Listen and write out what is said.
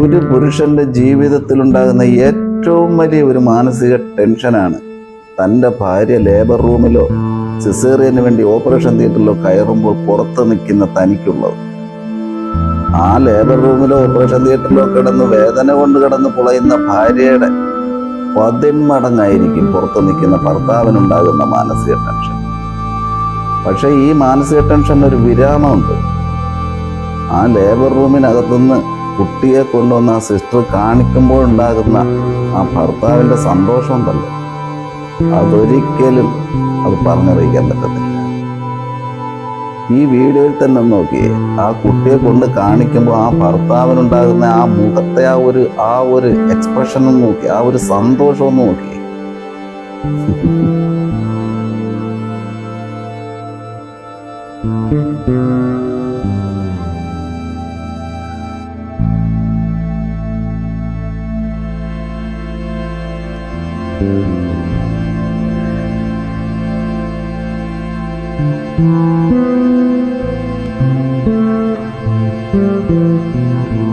ഒരു പുരുഷന്റെ ജീവിതത്തിലുണ്ടാകുന്ന ഏറ്റവും വലിയ ഒരു മാനസിക ടെൻഷനാണ്. തന്റെ ഭാര്യ ലേബർ റൂമിലോ സിസേറിയന് വേണ്ടി ഓപ്പറേഷൻ തിയേറ്ററിലോ കയറുമ്പോൾ പുറത്ത് നിൽക്കുന്ന തനിക്കുള്ളത്. ആ ലേബർ റൂമിലോ ഓപ്പറേഷൻ തിയേറ്ററിലോ കിടന്ന് വേദന കൊണ്ട് കിടന്ന് പുളയുന്ന ഭാര്യയുടെ പതിന്മടങ്ങായിരിക്കും പുറത്ത് നിൽക്കുന്ന ഭർത്താവിനുണ്ടാകുന്ന മാനസിക ടെൻഷൻ. പക്ഷേ ഈ മാനസിക ടെൻഷൻ ഒരു വിരാമമുണ്ട്. ആ ലേബർ റൂമിനകത്തുനിന്ന് കുട്ടിയെ കൊണ്ടുവന്ന് ആ സിസ്റ്റർ കാണിക്കുമ്പോഴുണ്ടാകുന്ന ആ ഭർത്താവിന്റെ സന്തോഷം ഉണ്ടല്ലോ അതൊരിക്കലും അത് പറഞ്ഞറിയിക്കാൻ പറ്റത്തില്ല ഈ വീഡിയോയിൽ തന്നെ നോക്കിയേ ആ കുട്ടിയെ കൊണ്ട് കാണിക്കുമ്പോൾ ആ ഭർത്താവിനുണ്ടാകുന്ന ആ മുഖത്തെ ആ ഒരു ആ ഒരു എക്സ്പ്രഷനും നോക്കി ആ ഒരു സന്തോഷവും നോക്കി Thank you. Thank you.